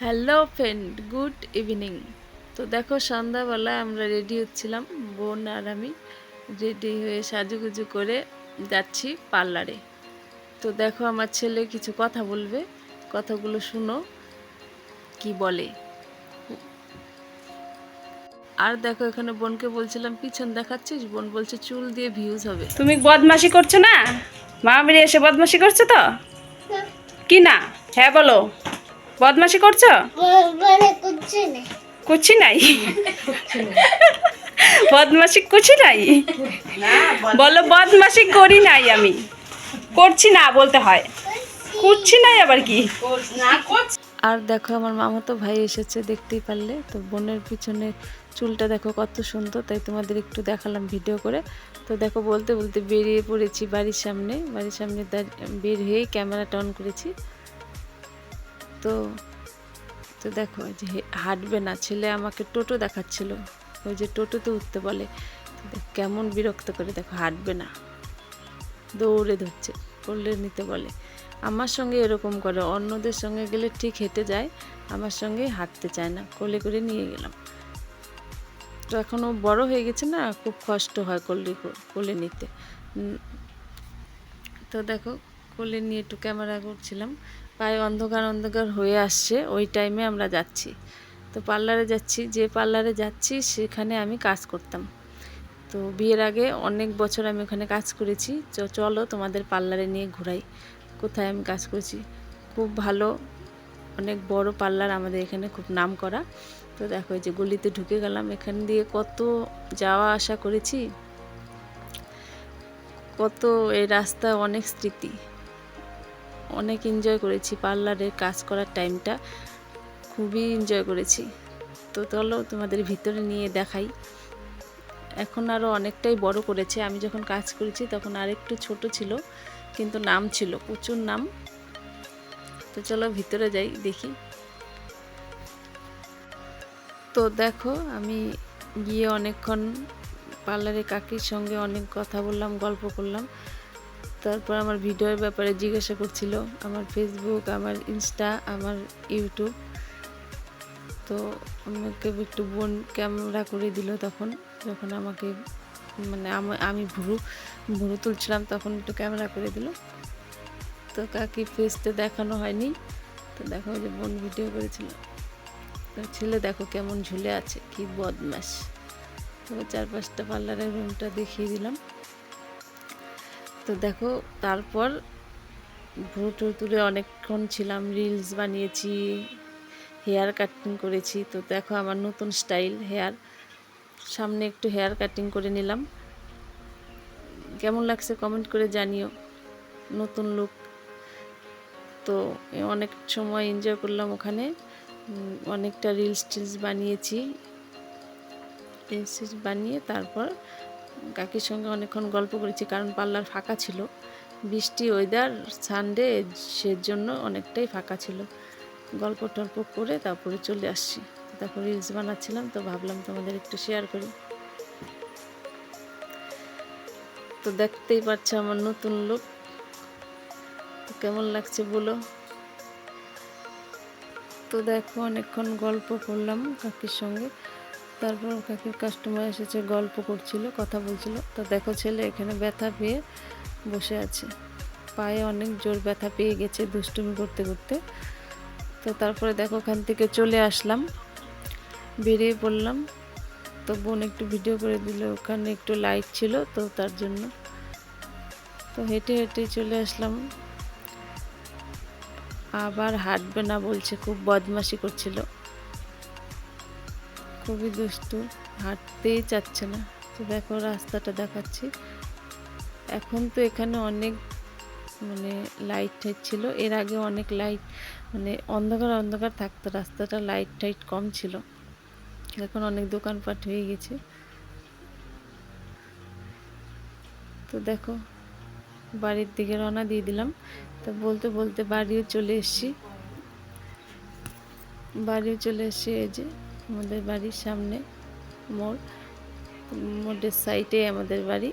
Hello friend, good evening. তো দেখো সন্ধ্যাবেলা আমরা রেডি হচ্ছিলাম, বোন আর আমি রেডি হয়ে সাজুগুজু করে যাচ্ছি পার্লারে। তো দেখো আমার ছেলে কিছু কথা বলবে, কথাগুলো শুনো, কি বলে। আর দেখো এখানে বোনকে বলছিলাম পিছন দেখাচ্ছিস? বোন বলছে চুল দিয়ে ভিউজ হবে। তুমি বদমাশি করছ না? মা বেরিয়ে এসে বদমাশি করছ তো? কি না? হ্যাঁ বলো। বদমাশি করছ? বলে করছে না কুচি নাই? বদমাশি কুচি নাই? বলো বদমাশি করি নাই আমি। করছি না বলতে হয়। করছি নাই আবার কি? আর দেখো আমার মামা তো ভাই এসেছে দেখতেই পারলে। তো বোনের পিছনে চুলটা দেখো কত সুন্দর, তাই তোমাদের একটু দেখালাম ভিডিও করে। তো দেখো বলতে বলতে বেরিয়ে পড়েছি বাড়ির সামনে। বাড়ির সামনে বের হয়েই ক্যামেরাটা অন করেছি। তো তো দেখো যে হাঁটবে না, ছেলে আমাকে টোটো দেখাচ্ছিল। ওই যে টোটোতে উঠতে বলে। কেমন বিরক্ত করে দেখো হাঁটবে না। দৌড়ে ধরছে, করলে নিতে বলে। আমার সঙ্গে এরকম করে, অন্যদের সঙ্গে গেলে ঠিক হেঁটে যায়, আমার সঙ্গে হাঁটতে চায় না, কোলে করে নিয়ে গেলাম। তো এখনও বড় হয়ে গেছে না, খুব কষ্ট হয় কোলে কোলে নিতে। তো দেখো, কোলে নিয়ে একটু ক্যামেরা করছিলাম পায়ে অন্ধকার অন্ধকার হয়ে আসছে, ওই টাইমে আমরা যাচ্ছি। তো পার্লারে যাচ্ছি, যে পার্লারে যাচ্ছি, সেখানে আমি কাজ করতাম। তো বিয়ের আগে অনেক বছর আমি ওখানে কাজ করেছি চলো তোমাদের পার্লারে নিয়ে ঘোরাই। কোথায় আমি কাজ করেছি। খুব ভালো, অনেক বড় পার্লার আমাদের এখানে খুব নাম করা তো দেখো যে গলিতে ঢুকে গেলাম, এখান দিয়ে কত যাওয়া আসা করেছি। কত এই রাস্তা অনেক স্মৃতি। অনেক এনজয় করেছি পার্লারের কাজ করার টাইমটা খুবই এনজয় করেছি। তো চলো তোমাদের ভিতরে নিয়ে দেখাই। এখন আরও অনেকটাই বড় করেছে। আমি যখন কাজ করেছি তখন আরেকটু ছোট ছিল। কিন্তু নাম ছিল, প্রচুর নাম। তো চলো ভিতরে যাই, দেখি। তো দেখো, আমি গিয়ে অনেকক্ষণ পার্লারে কাকির সঙ্গে অনেক কথা বললাম, গল্প করলাম। তারপর আমার ভিডিওর ব্যাপারে জিজ্ঞাসা করছিল, আমার ফেসবুক আমার ইনস্টা আমার ইউটিউব তো আমাকে একটু বোন ক্যামেরা করে দিল তখন, যখন আমাকে মানে আমা- ভুরু ভুরু তুলছিলাম, তখন একটু ক্যামেরা করে দিল। তো কাকি ফেসতে দেখানো হয়নি। তো দেখো যে বোন ভিডিও করেছিল। তো ছেলে দেখো কেমন ঝুলে আছে, কি বদমাস তো চার পাঁচটা পার্লারের রুমটা দেখিয়ে দিলাম। তো দেখো তারপর ভুরু টুরু তুলে অনেকক্ষণ ছিলাম রিলস বানিয়েছি হেয়ার কাটিং করেছি। তো দেখো আমার নতুন স্টাইল হেয়ার সামনে একটু হেয়ার কাটিং করে নিলাম। কেমন লাগছে কমেন্ট করে জানিও। নতুন লুক তো অনেক সময় এনজয় করলাম ওখানে। অনেকটা রিলস টিলস বানিয়েছি। রিলস টিলস বানিয়ে তারপর কাকির সঙ্গে অনেকক্ষণ গল্প করেছি কারণ পার্লার ফাঁকা ছিল। বৃষ্টি ওয়েদার সানডে সেজন্য অনেকটাই ফাঁকা ছিল। গল্প টল্প করে তারপরে চলে আসছি। তারপর রিলস বানাচ্ছিলাম, তো ভাবলাম তোমাদের একটু শেয়ার করি। তো দেখতেই পাচ্ছ আমার নতুন লুক কেমন লাগছে বলো? তো দেখো অনেকক্ষণ গল্প করলাম কাকির সঙ্গে। তারপর কাকির কাস্টমার এসেছে, গল্প করছিল, কথা বলছিল। তো দেখো ছেলে এখানে ব্যথা পেয়ে বসে আছে। পায়ে অনেক জোর ব্যথা পেয়ে গেছে দুষ্টুমি করতে করতে। তো তারপরে দেখো ওখান থেকে চলে আসলাম। বেরিয়ে পড়লাম। তো বোন একটু ভিডিও করে দিল, ওখানে একটু লাইট ছিল তো তার জন্য। তো হেঁটে হেঁটে চলে আসলাম। আবার হাঁটবে না বলছে, খুব বদমাশি করছিল। খুবই দুষ্টু, হাঁটতেই চাচ্ছে না। তো দেখো রাস্তাটা দেখাচ্ছি। এখন তো এখানে অনেক মানে লাইট টাইট ছিল। এর আগে অনেক লাইট মানে অন্ধকার অন্ধকার থাকতো, রাস্তাটা লাইট টাইট কম ছিল। এখন অনেক দোকানপাট হয়ে গেছে। তো দেখো, বাড়ির দিকে রওনা দিয়ে দিলাম। তো বলতে বলতে বাড়িও চলে এসেছি। বাড়িও চলে এসেছি এই যে আমাদের বাড়ির সামনে মোড়, মোড়ের সাইডে আমাদের বাড়ি।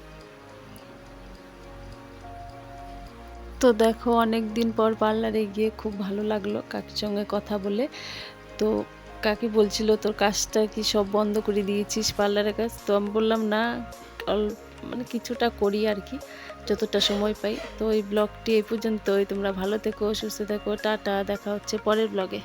তো দেখো অনেক দিন পর পার্লারে গিয়ে খুব ভালো লাগল কাকির সঙ্গে কথা বলে। তো কাকি বলছিল, তোর কাজটা কি সব বন্ধ করে দিয়েছিস পার্লারের কাজ? তো আমি বললাম, না মানে কিছুটা করি আর কি, যতটা সময় পাই। তো এই ব্লগটি এই পর্যন্তই। তোমরা ভালো থেকো, সুস্থ থেকো, টাটা, দেখা হচ্ছে পরের ব্লগে।